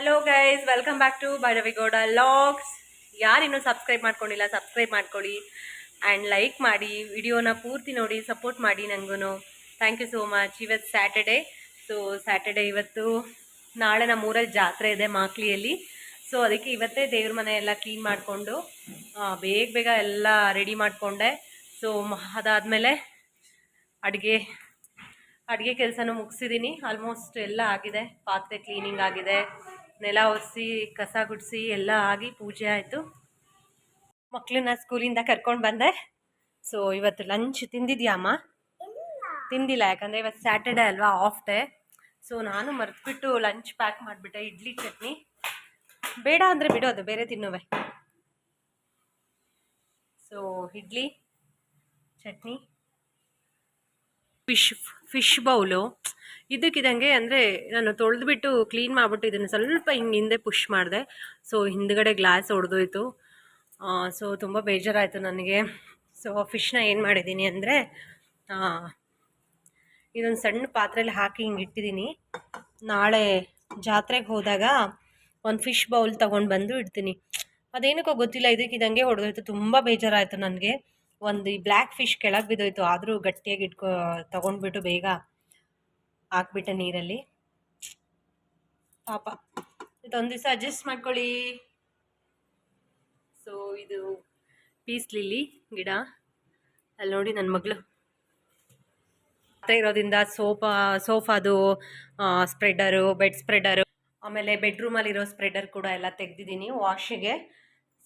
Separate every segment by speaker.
Speaker 1: Hello guys welcome back to Bhairavi Gowda logs ಯಾರಿನ್ನೂ subscribe ಮಾಡ್ಕೊಂಡಿಲ್ಲ subscribe ಮಾಡ್ಕೊಳ್ಳಿ. And like ಮಾಡಿ ವಿಡಿಯೋನ ಪೂರ್ತಿ ನೋಡಿ ಸಪೋರ್ಟ್ ಮಾಡಿ ನನಗೂ ಥ್ಯಾಂಕ್ ಯು ಸೋ ಮಚ್ ಇವತ್ತು ಸ್ಯಾಟರ್ಡೇ ಸೊ ಸ್ಯಾಟರ್ಡೇ ಇವತ್ತು ನಾಳೆ ನಮ್ಮ ಊರಲ್ಲಿ ಜಾತ್ರೆ ಇದೆ ಮಾಕ್ಲಿಯಲ್ಲಿ. ಸೊ ಅದಕ್ಕೆ ಇವತ್ತೇ ದೇವ್ರ ಮನೆ ಎಲ್ಲ ಕ್ಲೀನ್ ಮಾಡಿಕೊಂಡು ಬೇಗ ಬೇಗ ಎಲ್ಲ ರೆಡಿ ಮಾಡಿಕೊಂಡೆ. ಸೊ ಅದಾದಮೇಲೆ ಅಡುಗೆ ಅಡುಗೆ ಕೆಲಸನೂ ಮುಗಿಸಿದ್ದೀನಿ ಆಲ್ಮೋಸ್ಟ್ ಎಲ್ಲ ಆಗಿದೆ. ಪಾತ್ರೆ ಕ್ಲೀನಿಂಗ್ ಆಗಿದೆ. ನೆಲ ಒರೆಸಿ, ಕಸ ಗುಡಿಸಿ ಎಲ್ಲ ಆಗಿ ಪೂಜೆ ಆಯಿತು. ಮಕ್ಕಳನ್ನ ಸ್ಕೂಲಿಂದ ಕರ್ಕೊಂಡು ಬಂದೆ. ಸೊ ಇವತ್ತು ಲಂಚ್ ತಿಂದಿದ್ಯಾ ಅಮ್ಮ? ತಿಂದಿಲ್ಲ, ಯಾಕಂದರೆ ಇವತ್ತು ಸ್ಯಾಟರ್ಡೆ ಅಲ್ವಾ ಆಫ್ ಡೇ ಸೊ ನಾನು ಮರೆತುಬಿಟ್ಟು ಲಂಚ್ ಪ್ಯಾಕ್ ಮಾಡಿಬಿಟ್ಟೆ, ಇಡ್ಲಿ ಚಟ್ನಿ. ಬೇಡ ಅಂದರೆ ಬಿಡೋದು ಬೇರೆ ತಿನ್ನುವೆ. So idli, chutney. Fish fish bowl. ಇದಕ್ಕಿದಂಗೆ ಅಂದರೆ ನಾನು ತೊಳೆದುಬಿಟ್ಟು ಕ್ಲೀನ್ ಮಾಡಿಬಿಟ್ಟು ಇದನ್ನು ಸ್ವಲ್ಪ ಹಿಂಗೆ ಹಿಂದೆ ಪುಷ್ ಮಾಡಿದೆ. ಸೊ ಹಿಂದ್ಗಡೆ ಗ್ಲಾಸ್ ಹೊಡೆದೋಯ್ತು ಸೊ ತುಂಬ ಬೇಜಾರಾಯಿತು ನನಗೆ. ಸೊ ಫಿಶ್ನ ಏನು ಮಾಡಿದ್ದೀನಿ ಅಂದರೆ ಇದೊಂದು ಸಣ್ಣ ಪಾತ್ರೆಯಲ್ಲಿ ಹಾಕಿ ಹಿಂಗೆ ಇಟ್ಟಿದ್ದೀನಿ. ನಾಳೆ ಜಾತ್ರೆಗೆ ಹೋದಾಗ ಒಂದು ಫಿಶ್ ಬೌಲ್ ತೊಗೊಂಡು ಬಂದು ಇಡ್ತೀನಿ. ಅದೇನಕ್ಕೋ ಗೊತ್ತಿಲ್ಲ, ಇದಕ್ಕಿದಂಗೆ ಹೊಡೆದೋಯ್ತು ತುಂಬ ಬೇಜಾರಾಯಿತು ನನಗೆ. ಒಂದು ಈ ಬ್ಲ್ಯಾಕ್ ಫಿಶ್ ಕೆಳಗೆ ಬಿದ್ದೋಯ್ತು. ಆದರೂ ಗಟ್ಟಿಯಾಗಿ ಇಟ್ಕೊ, ತೊಗೊಂಡ್ಬಿಟ್ಟು ಬೇಗ ಹಾಕ್ಬಿಟ್ಟೆ ನೀರಲ್ಲಿ. ಪಾಪ. ಇದೊಂದು ದಿವಸ ಅಡ್ಜಸ್ಟ್ ಮಾಡ್ಕೊಳ್ಳಿ. ಸೊ ಇದು ಪೀಸ್ ಲಿಲ್ಲಿ ಗಿಡ. ಅಲ್ಲಿ ನೋಡಿ ನನ್ನ ಮಗಳು. ಇರೋದ್ರಿಂದ ಸೋಫಾ ಸೋಫಾದು ಸ್ಪ್ರೆಡರು ಬೆಡ್ ಸ್ಪ್ರೆಡರು ಆಮೇಲೆ ಬೆಡ್ರೂಮಲ್ಲಿರೋ ಸ್ಪ್ರೆಡರ್ ಕೂಡ ಎಲ್ಲ ತೆಗೆದಿದ್ದೀನಿ ವಾಶಿಗೆ.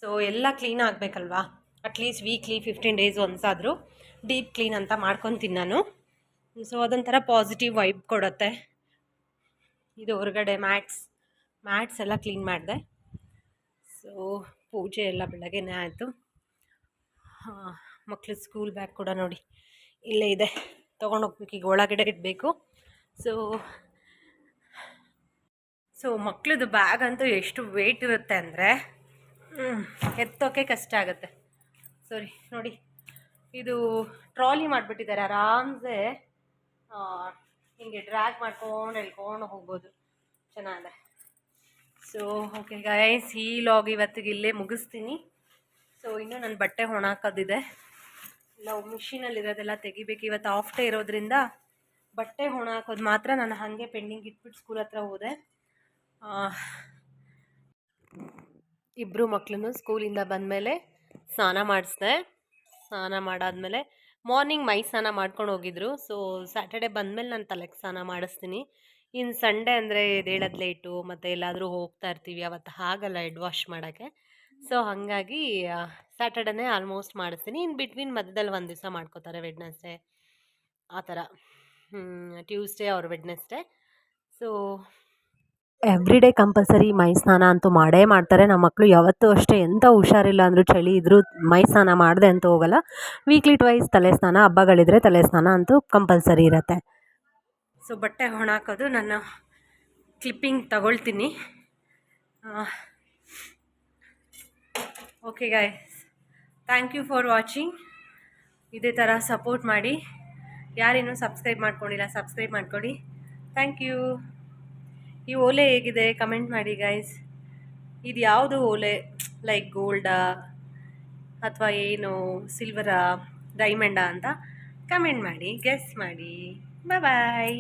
Speaker 1: ಸೊ ಎಲ್ಲ clean ಆಗಬೇಕಲ್ವಾ? At least weekly fifteen days ಒಂದ್ಸಾದರೂ deep clean ಅಂತ ಮಾಡ್ಕೊತೀನಿ ನಾನು. ಸೊ ಅದೊಂಥರ ಪಾಸಿಟಿವ್ ವೈಬ್ ಕೊಡುತ್ತೆ. ಇದು ಹೊರಗಡೆ ಮ್ಯಾಟ್ಸ್ ಮ್ಯಾಟ್ಸ್ ಎಲ್ಲ ಕ್ಲೀನ್ ಮಾಡಿದೆ. ಸೊ ಪೂಜೆ ಎಲ್ಲ ಬೆಳಗ್ಗೆನೇ ಆಯಿತು. ಮಕ್ಕಳು ಸ್ಕೂಲ್ ಬ್ಯಾಗ್ ಕೂಡ ನೋಡಿ, ಇಲ್ಲೇ ಇದೆ. ತೊಗೊಂಡೋಗ್ಬೇಕು ಈಗ ಒಳಗಡೆ ಇಡಬೇಕು. ಸೊ ಸೊ ಮಕ್ಳದ್ದು ಬ್ಯಾಗ್ ಅಂತೂ ಎಷ್ಟು ವೆಯ್ಟ್ ಇರುತ್ತೆ ಅಂದರೆ ಎತ್ತೋಕೆ ಕಷ್ಟ ಆಗುತ್ತೆ. ಸಾರಿ, ನೋಡಿ. ಇದು ಟ್ರಾಲಿ ಮಾಡಿಬಿಟ್ಟಿದ್ದಾರೆ, ಆರಾಮ್ಸೆ. ಹಿಂಗೆ ಡ್ರ್ಯಾಗ್ ಮಾಡ್ಕೊಂಡು ಎಳ್ಕೊಂಡು ಹೋಗ್ಬೋದು. ಚೆನ್ನಾಗಿದೆ. ಸೊ ಓಕೆ ಗೈಸ್ ಈ ಲಾಗ್ ಇವತ್ತಿಗೆ ಇಲ್ಲೇ ಮುಗಿಸ್ತೀನಿ. ಸೊ ಇನ್ನೂ ನನ್ನ ಬಟ್ಟೆ ಒಣಾಕೋದಿದೆ ನಾವು ಮಿಷಿನಲ್ಲಿರೋದೆಲ್ಲ ತೆಗಿಬೇಕು. ಇವತ್ತು ಆಫ್ ಡೇ ಇರೋದ್ರಿಂದ ಬಟ್ಟೆ ಹೊಣ ಹಾಕೋದು ಮಾತ್ರ ನಾನು ಹಾಗೆ ಪೆಂಡಿಂಗ್ ಇಟ್ಬಿಟ್ಟು ಸ್ಕೂಲ್ ಹತ್ರ ಹೋದೆ. ಇಬ್ಬರು ಮಕ್ಕಳನ್ನು ಸ್ಕೂಲಿಂದ ಬಂದಮೇಲೆ ಸ್ನಾನ ಮಾಡಿಸ್ದೆ. ಸ್ನಾನ ಮಾಡಾದಮೇಲೆ ಮಾರ್ನಿಂಗ್ ಮೈ ಸ್ನಾನ ಮಾಡ್ಕೊಂಡು ಹೋಗಿದ್ರು. ಸೊ ಸ್ಯಾಟರ್ಡೆ ಬಂದಮೇಲೆ ನಾನು ತಲೆಗೆ ಸ್ನಾನ ಮಾಡಿಸ್ತೀನಿ. ಇನ್ನು ಸಂಡೇ ಅಂದರೆ ಎದ್ದೇಳೋದು ಲೇಟು ಮತ್ತು ಎಲ್ಲಾದರೂ ಹೋಗ್ತಾ ಇರ್ತೀವಿ. ಅವತ್ತು ಆಗಲ್ಲ ಹೆಡ್ ವಾಶ್ ಮಾಡೋಕ್ಕೆ. ಸೊ ಹಾಗಾಗಿ ಸ್ಯಾಟರ್ಡೇನೇ ಆಲ್ಮೋಸ್ಟ್ ಮಾಡಿಸ್ತೀನಿ. ಇನ್ನು ಬಿಟ್ವೀನ್ ಮಧ್ಯದಲ್ಲಿ ಒಂದು ದಿವಸ ಮಾಡ್ಕೋತಾರೆ ವೆಡ್ನೆಸ್ಡೇ ಆ ಥರ. ಟ್ಯೂಸ್ಡೇ ಅವ್ರ Wednesday so every day compulsory ಮೈ ಸ್ನಾನ ಅಂತೂ ಮಾಡೇ ಮಾಡ್ತಾರೆ. ನಮ್ಮ ಮಕ್ಕಳು ಯಾವತ್ತೂ ಅಷ್ಟೇ ಎಂಥ ಹುಷಾರಿಲ್ಲ ಅಂದರೂ ಚಳಿ ಇದ್ದರೂ ಮೈ ಸ್ನಾನ ಮಾಡದೆ ಅಂತೂ ಹೋಗಲ್ಲ. ವೀಕ್ಲಿ ಟ್ವೈಸ್ ತಲೆ ಸ್ನಾನ, ಹಬ್ಬಗಳಿದ್ರೆ ತಲೆ ಸ್ನಾನ ಅಂತೂ ಕಂಪಲ್ಸರಿ ಇರುತ್ತೆ. ಸೊ ಬಟ್ಟೆ ಒಣಾಕೋದು ನಾನು ಕ್ಲಿಪ್ಪಿಂಗ್ ತಗೊಳ್ತೀನಿ. Okay guys thank you for watching ಇದೇ ಥರ ಸಪೋರ್ಟ್ ಮಾಡಿ. ಯಾರಿನ್ನೂ ಸಬ್ಸ್ಕ್ರೈಬ್ ಮಾಡ್ಕೊಂಡಿಲ್ಲ ಸಬ್ಸ್ಕ್ರೈಬ್ ಮಾಡ್ಕೊಳ್ಳಿ ಥ್ಯಾಂಕ್ ಯು ಈ ಓಲೆ ಹೇಗಿದೆ? ಕಮೆಂಟ್ ಮಾಡಿ ಗೈಸ್ ಇದು ಯಾವುದು ಓಲೆ? ಲೈಕ್ ಗೋಲ್ಡಾ ಅಥವಾ ಏನು? ಸಿಲ್ವರಾ ಡೈಮಂಡಾ ಅಂತ ಕಮೆಂಟ್ ಮಾಡಿ ಗೆಸ್ ಮಾಡಿ. ಬಾಯ್